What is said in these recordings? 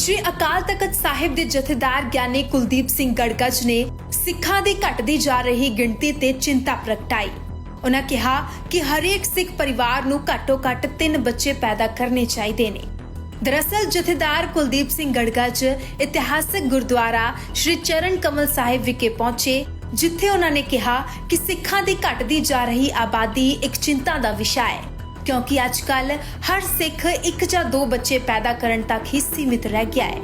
ਸ਼੍ਰੀ ਅਕਾਲ ਤਖਤ ਸਾਹਿਬ ਦੇ ਜਥੇਦਾਰ ਗਿਆਨੀ ਕੁਲਦੀਪ ਸਿੰਘ ਗੜਗੜ ਨੇ ਸਿੱਖਾਂ ਦੀ ਘਟਦੀ ਜਾ ਰਹੀ ਗਿਣਤੀ ਤੇ ਚਿੰਤਾ ਪ੍ਰਗਟਾਈ। ਉਹਨਾਂ ਕਿਹਾ ਕਿ ਹਰੇਕ ਸਿੱਖ ਪਰਿਵਾਰ ਨੂੰ ਘੱਟੋ-ਘੱਟ 3 ਬੱਚੇ ਪੈਦਾ ਕਰਨੇ ਚਾਹੀਦੇ ਨੇ। ਦਰਅਸਲ ਜਥੇਦਾਰ ਕੁਲਦੀਪ ਸਿੰਘ ਗੜਗੜ ਇਤਿਹਾਸਕ ਗੁਰਦੁਆਰਾ ਸ਼੍ਰੀ ਚਰਨ ਕਮਲ ਸਾਹਿਬ ਵਿਖੇ ਪਹੁੰਚੇ, ਜਿੱਥੇ ਉਹਨਾਂ ਨੇ ਕਿਹਾ ਕਿ ਸਿੱਖਾਂ ਦੀ ਘਟਦੀ ਜਾ ਰਹੀ ਆਬਾਦੀ ਇੱਕ ਚਿੰਤਾ ਦਾ ਵਿਸ਼ਾ ਹੈ। ਕਿਉਂਕਿ ਅੱਜਕੱਲ ਹਰ ਸਿੱਖ ਇੱਕ ਜਾਂ ਦੋ ਬੱਚੇ ਪੈਦਾ ਕਰਨ ਤੱਕ ਹੀ ਸੀਮਿਤ ਰਹਿ ਗਿਆ ਹੈ।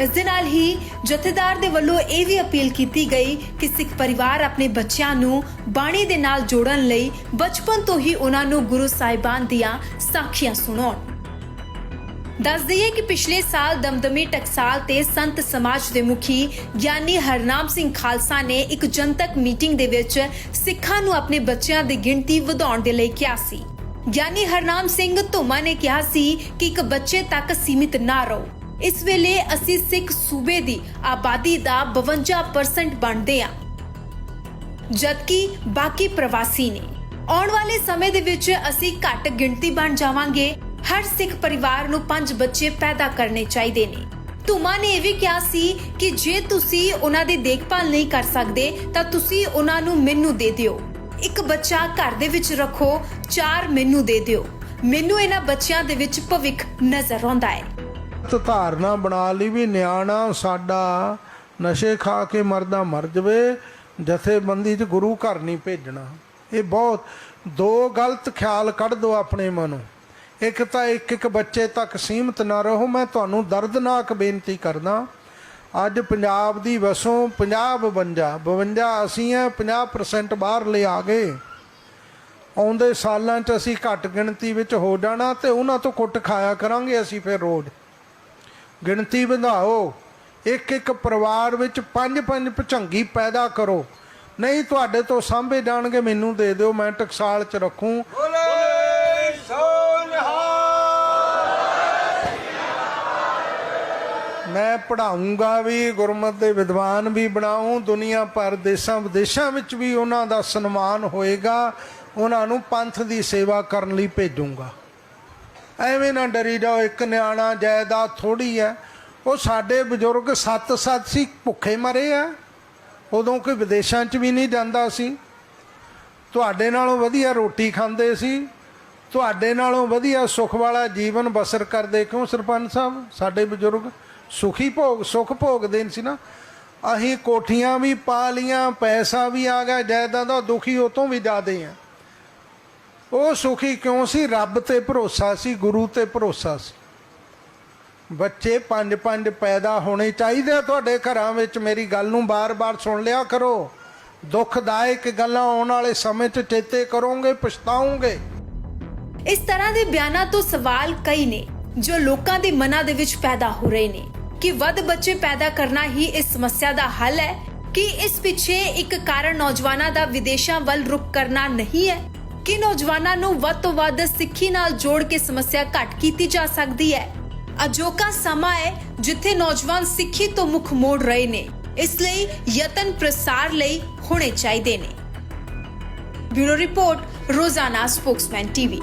ਇਸ ਦੇ ਨਾਲ ਹੀ ਜਥੇਦਾਰ ਦੇ ਵੱਲੋਂ ਇਹ ਵੀ ਅਪੀਲ ਕੀਤੀ ਗਈ ਕਿ ਸਿੱਖ ਪਰਿਵਾਰ ਆਪਣੇ ਬੱਚਿਆਂ ਨੂੰ ਬਾਣੀ ਦੇ ਨਾਲ ਜੋੜਨ ਲਈ ਬਚਪਨ ਤੋਂ ਹੀ ਉਹਨਾਂ ਨੂੰ ਗੁਰੂ ਸਾਹਿਬਾਨ ਦੀਆਂ ਸਾਖੀਆਂ ਸੁਣਾਉਣ। ਦੱਸ ਦਈਏ ਕਿ ਪਿਛਲੇ ਸਾਲ ਦਮਦਮੀ ਟਕਸਾਲ ਤੇ ਸੰਤ ਸਮਾਜ ਦੇ ਮੁਖੀ ਗਿਆਨੀ ਹਰਨਾਮ ਸਿੰਘ ਖਾਲਸਾ ਨੇ ਇੱਕ ਜਨਤਕ ਮੀਟਿੰਗ ਦੇ ਵਿੱਚ ਸਿੱਖਾਂ ਨੂੰ ਆਪਣੇ ਬੱਚਿਆਂ ਦੀ ਗਿਣਤੀ ਵਧਾਉਣ ਦੇ ਲਈ ਕਿਹਾ ਸੀ। ਗਿਆਨੀ ਹਰਨਾਮ ਸਿੰਘ ਧੁਮਾ ਨੇ ਕਿਹਾ ਸੀ ਕਿ ਇੱਕ ਬੱਚੇ ਤੱਕ ਸੀਮਿਤ ਨਾ ਰਹੋ। ਇਸ ਵੇਲੇ ਅਸੀਂ ਸਿੱਖ ਸੂਬੇ ਦੀ ਆਬਾਦੀ ਦਾ 52% ਬਣਦੇ ਆ ਜਦਕਿ ਬਾਕੀ ਪ੍ਰਵਾਸੀ ਨੇ, ਆਉਣ ਵਾਲੇ ਸਮੇਂ ਦੇ ਵਿੱਚ ਅਸੀਂ ਘੱਟ ਗਿਣਤੀ ਬਣ ਜਾਵਾਂਗੇ। ਹਰ ਸਿੱਖ ਪਰਿਵਾਰ ਨੂੰ ਪੰਜ ਬੱਚੇ ਪੈਦਾ ਕਰਨੇ ਚਾਹੀਦੇ ਨੇ। ਧੁਮਾ ਨੇ ਇਹ ਵੀ ਕਿਹਾ ਸੀ ਕਿ ਜੇ ਤੁਸੀਂ ਉਹਨਾਂ ਦੀ ਦੇਖਭਾਲ ਨਹੀਂ ਕਰ ਸਕਦੇ, ਤਾਂ ਤੁਸੀਂ ਉਹਨਾਂ ਨੂੰ ਮੈਨੂੰ ਦੇ ਦਿਓ। ਇੱਕ ਬੱਚਾ ਘਰ ਦੇ ਵਿੱਚ ਰੱਖੋ, ਚਾਰ ਮੈਨੂੰ ਦੇ ਦਿਓ। ਮੈਨੂੰ ਇਹਨਾਂ ਬੱਚਿਆਂ ਦੇ ਵਿੱਚ ਭਵਿੱਖ ਨਜ਼ਰ ਆਉਂਦਾ ਹੈ। ਤੇ ਧਾਰਨਾ ਬਣਾ ਲਈ ਵੀ ਨਿਆਣਾ ਸਾਡਾ ਨਸ਼ੇ ਖਾ ਕੇ ਮਰਦਾ ਮਰ ਜਵੇ, ਜਥੇਬੰਦੀ 'ਚ ਗੁਰੂ ਘਰ ਨਹੀਂ ਭੇਜਣਾ। ਇਹ ਬਹੁਤ, ਦੋ ਗਲਤ ਖਿਆਲ ਕੱਢ ਦੋ ਆਪਣੇ ਮਨੋਂ ਇੱਕ ਤਾਂ ਇੱਕ ਇੱਕ ਬੱਚੇ ਤੱਕ ਸੀਮਤ ਨਾ ਰਹੋ, ਮੈਂ ਤੁਹਾਨੂੰ ਦਰਦਨਾਕ ਬੇਨਤੀ ਕਰਦਾ। ਅੱਜ ਪੰਜਾਬ ਦੀ ਵਸੋਂ 50 52 52 ਅਸੀਂ ਹੈ 50% ਬਾਹਰ ਲੈ ਆ ਗਏ। ਆਉਂਦੇ ਸਾਲਾਂ 'ਚ ਅਸੀਂ ਘੱਟ ਗਿਣਤੀ ਵਿੱਚ ਹੋ ਜਾਣਾ ਤੇ ਉਹਨਾਂ ਤੋਂ ਕੁੱਟ ਖਾਇਆ ਕਰਾਂਗੇ ਅਸੀਂ ਫਿਰ ਰੋਜ਼। ਗਿਣਤੀ ਵਧਾਓ। ਇੱਕ ਇੱਕ ਪਰਿਵਾਰ ਵਿੱਚ ਪੰਜ ਪੰਜ ਭਚੰਗੀ ਪੈਦਾ ਕਰੋ। ਨਹੀਂ ਤੁਹਾਡੇ ਤੋਂ ਸਾਂਭੇ ਜਾਣਗੇ ਮੈਨੂੰ ਦੇ ਦਿਓ, ਮੈਂ ਟਕਸਾਲ 'ਚ ਰੱਖੂੰ। ਮੈਂ ਪੜਾਉਂਗਾ ਵੀ, ਗੁਰਮਤਿ ਦੇ ਵਿਦਵਾਨ ਵੀ ਬਣਾਉਂ ਦੁਨੀਆ ਭਰ ਦੇਸ਼ਾਂ ਵਿਦੇਸ਼ਾਂ ਵਿੱਚ ਵੀ ਉਹਨਾਂ ਦਾ ਸਨਮਾਨ ਹੋਏਗਾ, ਉਹਨਾਂ ਨੂੰ ਪੰਥ ਦੀ ਸੇਵਾ ਕਰਨ ਲਈ ਭੇਜੂੰਗਾ। ਐਵੇਂ ਨਾ ਡਰੀ ਜਾਓ, ਇੱਕ ਨਿਆਣਾ ਜਾਇਦਾਦ ਥੋੜੀ ਹੈ। ਉਹ ਸਾਡੇ ਬਜ਼ੁਰਗ ਸੱਤ ਸੱਤ ਸੀ, ਭੁੱਖੇ ਮਰੇ ਆ। ਉਦੋਂ ਕੋਈ ਵਿਦੇਸ਼ਾਂ 'ਚ ਵੀ ਨਹੀਂ ਜਾਂਦਾ ਸੀ। ਤੁਹਾਡੇ ਨਾਲੋਂ ਵਧੀਆ ਰੋਟੀ ਖਾਂਦੇ ਸੀ। ਤੁਹਾਡੇ ਨਾਲੋਂ ਵਧੀਆ ਸੁੱਖ ਵਾਲਾ ਜੀਵਨ ਬਸਰ ਕਰਦੇ ਕਿਉਂ, ਸਰਪੰਚ ਸਾਹਿਬ? ਸਾਡੇ ਬਜ਼ੁਰਗ ਸੁਖੀ ਭੋਗ ਸੁਖ ਭੋਗਦੇ ਸੀ ਨਾ। ਅਸੀਂ ਕੋਠੀਆਂ ਵੀ ਪਾ ਲੀਆਂ ਪੈਸਾ ਵੀ ਆ ਗਿਆ, ਜਾਇਦਾਦਾਂ ਦੁਖੀ ਉਹ ਵੀ ਜ਼ਿਆਦੇ ਆ। ਉਹ ਸੁਖੀ ਕਿਉਂ ਸੀ? ਰੱਬ ਤੇ ਭਰੋਸਾ ਸੀ, ਗੁਰੂ ਤੇ ਭਰੋਸਾ ਸੀ। ਬੱਚੇ ਪੰਜ ਪੰਜ ਪੈਦਾ ਹੋਣੇ ਚਾਹੀਦੇ ਤੁਹਾਡੇ ਘਰਾਂ ਵਿੱਚ। ਮੇਰੀ ਗੱਲ ਨੂੰ ਬਾਰ-ਬਾਰ ਸੁਣ ਲਿਆ ਕਰੋ। ਦੁਖਦਾਇਕ ਗੱਲਾਂ ਆਉਣ ਵਾਲੇ ਸਮੇਂ 'ਚ ਚੇਤੇ ਕਰੋਗੇ, ਪਛਤਾਓਗੇ। ਇਸ ਤਰ੍ਹਾਂ ਦੇ ਬਿਆਨਾਂ ਤੋਂ ਸਵਾਲ ਕਈ ਨੇ, ਜੋ ਲੋਕਾਂ ਦੇ ਮਨਾਂ ਦੇ ਵਿੱਚ ਪੈਦਾ ਹੋ ਰਹੇ ਨੇ। ਕਿ ਵੱਧ ਬੱਚੇ ਪੈਦਾ ਕਰਨਾ ਹੀ ਇਸ ਸਮੱਸਿਆ ਦਾ ਹੱਲ ਹੈ, ਕਿ ਇਸ ਪਿੱਛੇ ਇੱਕ ਕਾਰਨ ਨੌਜਵਾਨਾਂ ਦਾ ਵਿਦੇਸ਼ਾਂ ਵੱਲ ਰੁਖ ਕਰਨਾ ਨਹੀਂ ਹੈ, ਕਿ ਨੌਜਵਾਨਾਂ ਨੂੰ ਵੱਧ ਤੋਂ ਵੱਧ ਸਿੱਖੀ ਨਾਲ ਜੋੜ ਕੇ ਸਮੱਸਿਆ ਘੱਟ ਕੀਤੀ ਜਾ ਸਕਦੀ ਹੈ। ਅਜੋਕਾ ਸਮਾਂ ਹੈ ਜਿੱਥੇ ਨੌਜਵਾਨ ਸਿੱਖੀ ਤੋਂ ਮੁਖ ਮੋੜ ਰਹੇ ਨੇ, ਇਸ ਲਈ ਯਤਨ ਪ੍ਰਸਾਰ ਲਈ ਹੋਣੇ ਚਾਹੀਦੇ ਨੇ। Bureau report, Rozana Spokesman TV.